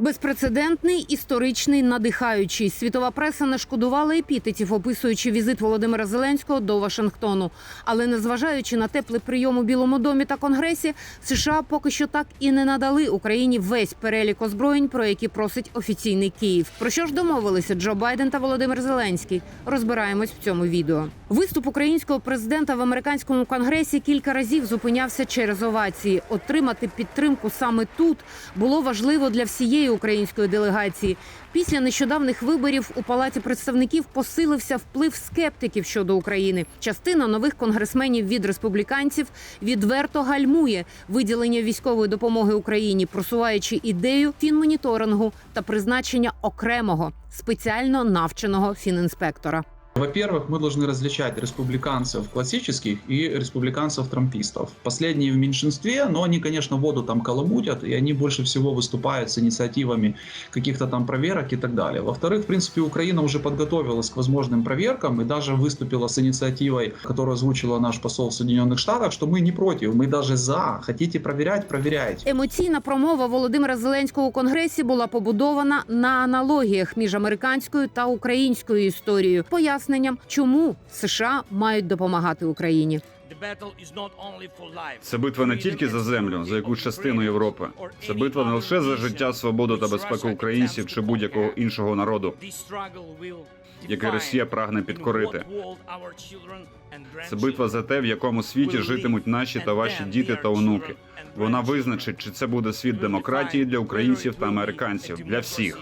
Безпрецедентний, історичний, надихаючий. Світова преса не шкодувала епітетів, описуючи візит Володимира Зеленського до Вашингтону. Але незважаючи на теплий прийом у Білому домі та Конгресі, США поки що так і не надали Україні весь перелік озброєнь, про які просить офіційний Київ. Про що ж домовилися Джо Байден та Володимир Зеленський? Розбираємось в цьому відео. Виступ українського президента в американському конгресі кілька разів зупинявся через овації. Отримати підтримку саме тут було важливо для всієї української делегації. Після нещодавних виборів у палаті представників посилився вплив скептиків щодо України. Частина нових конгресменів від республіканців відверто гальмує виділення військової допомоги Україні, просуваючи ідею фінмоніторингу та призначення окремого спеціально навченого фінінспектора. Во-первых, мы должны различать республиканцев классических и республиканцев-трампистов. Последние в меньшинстве, но они, конечно, воду там коломутят, и они больше всего выступают с инициативами каких-то там проверок и так далее. Во-вторых, в принципе, Украина уже подготовилась к возможным проверкам и даже выступила с инициативой, которую озвучила наш посол в Соединенных Штатах, что мы не против, мы даже за. Хотите проверять, проверяйте. Емоційна промова Володимира Зеленського у конгресі була побудована на аналогіях між американською та українською історією, поясненням, чому США мають допомагати Україні. Це битва не тільки за землю, за якусь частину Європи. Це битва не лише за життя, свободу та безпеку українців чи будь-якого іншого народу, яке Росія прагне підкорити. Це битва за те, в якому світі житимуть наші та ваші діти та онуки. Вона визначить, чи це буде світ демократії для українців та американців, для всіх.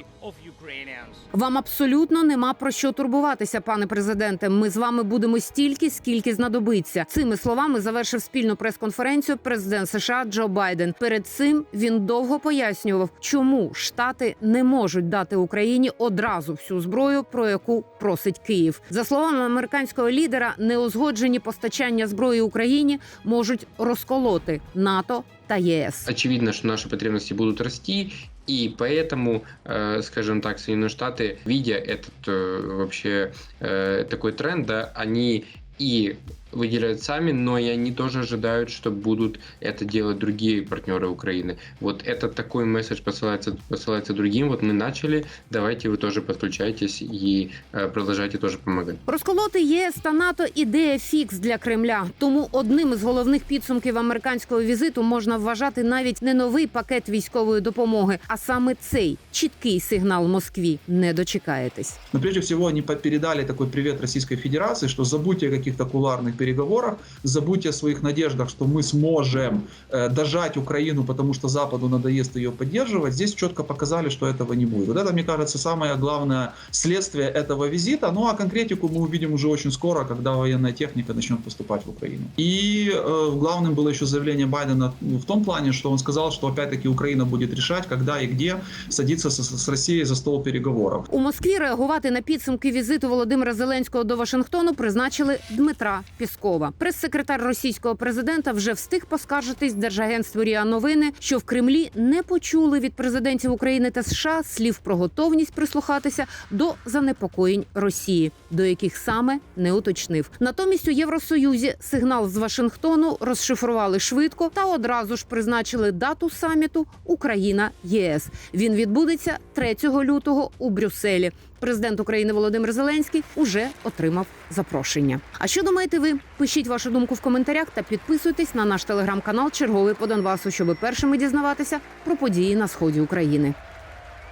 Вам абсолютно нема про що турбуватися, пане президенте. Ми з вами будемо стільки, скільки знадобиться. Цими словами завершив спільну прес-конференцію президент США Джо Байден. Перед цим він довго пояснював, чому штати не можуть дати Україні одразу всю зброю, про яку просить Київ. За словами американського лідера, неузгоджені постачання зброї Україні можуть розколоти НАТО та ЄС. очевидно, что наши потребности будут расти, и поэтому, э, скажем так, Соединенные Штаты, видя этот э, вообще э, такой тренд, да, они и выделяют сами, но и они тоже ожидают, что будут это делать другие партнеры Украины. Вот этот такой месседж посылается, посылается другим. Вот мы начали, давайте вы тоже подключайтесь и э, продолжайте тоже помогать. Розколоти ЄС та НАТО ідея фікс для Кремля. Тому одним із головних підсумків американського візиту можна вважати навіть не новий пакет військової допомоги, а саме цей чіткий сигнал Москві. Не дочекаєтесь. Но прежде всего они по- передали такой привет Российской Федерации, что забудьте о каких-то куларных переговорах, забудьте о своих надеждах, что мы сможем э, дожать Украину, потому что Западу надоест ее поддерживать. Здесь четко показали, что этого не будет. Вот это, мне кажется, самое главное следствие этого визита. Ну а конкретику мы увидим уже очень скоро, когда военная техника начнет поступать в Украину. И э, главным было еще заявление Байдена в том плане, что он сказал, что опять-таки Украина будет решать, когда и где садиться с, с Россией за стол переговоров. У Москві реагувати на підсумки візиту Володимира Зеленського до Вашингтону призначили Дмитра Піскова. Прес-секретар російського президента вже встиг поскаржитись держагентству Ріа Новини, що в Кремлі не почули від президентів України та США слів про готовність прислухатися до занепокоєнь Росії, до яких саме не уточнив. Натомість у Євросоюзі сигнал з Вашингтону розшифрували швидко та одразу ж призначили дату саміту Україна ЄС. Він відбудеться 3 лютого у Брюсселі. Президент України Володимир Зеленський уже отримав запрошення. А що думаєте ви? Пишіть вашу думку в коментарях та підписуйтесь на наш телеграм-канал Черговий по Донбасу, щоб першими дізнаватися про події на сході України.